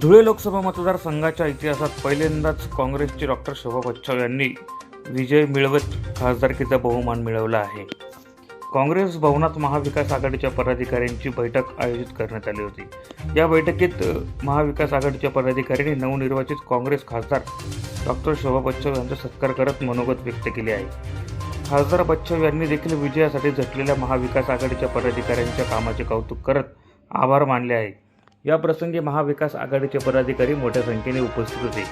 धुळे लोकसभा मतदारसंघाच्या इतिहासात पहिल्यांदाच काँग्रेसचे डॉक्टर शोभा बच्छाव यांनी विजय मिळवत खासदारकीचा बहुमान मिळवला आहे. काँग्रेस भवनात महाविकास आघाडीच्या पदाधिकाऱ्यांची बैठक आयोजित करण्यात आली होती. या बैठकीत महाविकास आघाडीच्या पदाधिकाऱ्यांनी नवनिर्वाचित काँग्रेस खासदार डॉक्टर शोभा बच्छाव यांचा सत्कार करत मनोगत व्यक्त केले आहे. खासदार बच्छाव यांनी देखील विजयासाठी झटलेल्या महाविकास आघाडीच्या पदाधिकाऱ्यांच्या कामाचे कौतुक करत आभार मानले आहे. या प्रसंगी महाविकास आघाडीचे पदाधिकारी मोठ्या संख्येने उपस्थित होते.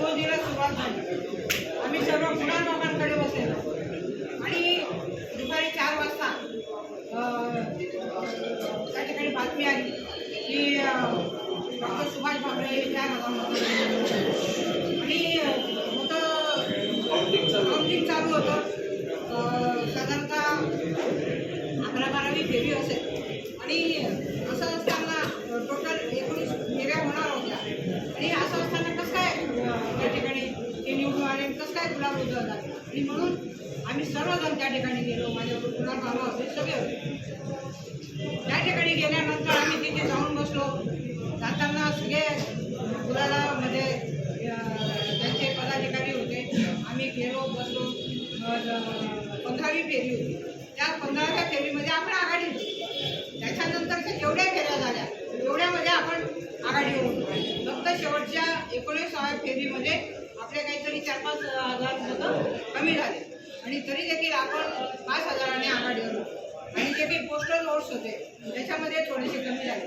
मोदीला लोकांकडे बसलेलो आणि दुपारी चार वाजता अं, त्या ठिकाणी बातमी आली की डॉक्टर सुभाष भामरे हे चार हजार मतं आणि होतं काउंटिंग चालू होतं अं, साधारणतः अकरा बारावी फेरी असेल आणि असं असताना टोटल एकोणीस फेऱ्या होणार होत्या आणि असं असताना कसं काय अं, त्या ठिकाणी ते निवडून आले गुलाब उजवला आणि म्हणून आम्ही सर्वजण त्या ठिकाणी गेलो. माझ्याबरोबर गुलाब मामा होते. सगळे होते. त्या ठिकाणी गेल्यानंतर आम्ही तिथे जाऊन बसलो. जाताना सगळे गुलालामध्ये म्हणजे, अं, त्यांचे पदाधिकारी होते. आम्ही गेलो बसलो. पंधरावी फेरी होती. त्या पंधराव्या फेरीमध्ये आपण आघाडी होतो. त्याच्यानंतरच्या जेवढ्या फेऱ्या झाल्या? तेवढ्यामध्ये आपण आघाडीवर होतो फक्त शेवटच्या एकोणीसाव्या फेरीमध्ये आपले काहीतरी चार पाच हजार मतं कमी झाले. आणि तरी देखील आपण पाच हजाराने आघाडीवर होतो. आणि जे काही पोस्टल वोट्स होते. त्याच्यामध्ये थोडेसे कमी झाले.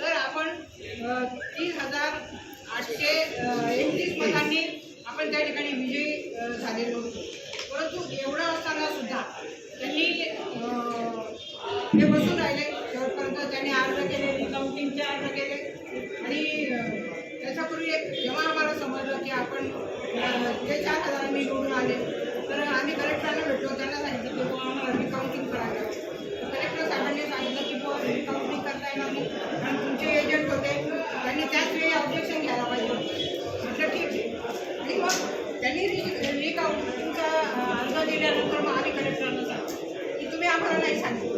तर आपण तीस हजार आठशे एकतीस मतांनी आपण त्या ठिकाणी विजयी झालेलो होतो. परंतु एवढं असताना सुद्धा त्यांनी हे ते बसून राहिले. शेवटपर्यंत त्यांनी अर्ज केले काउंटिंगचे अर्ज केले. आणि त्याच्यापूर्वी एक जेव्हा आम्हाला आपण चार हजार मी हजारांनी निवडून आले. तर आम्ही कलेक्टरला भेटलो त्यांना सांगितलं की बुवा आम्हाला रिकाउंटिंग करायला कलेक्टर साहेबांनी सांगितलं की बुवा रिकाउंटिंग करता येणार नाही आणि तुमचे एजंट होते त्यांनी त्याच वेळी ऑब्जेक्शन घ्यायला पाहिजे म्हटलं ठीक आहे. आणि मग त्यांनी रिकाउंटिंगचा अर्ज दिल्यानंतर मग आम्ही कलेक्टरला सांगितलं की तुम्ही आम्हाला नाही सांगितलं.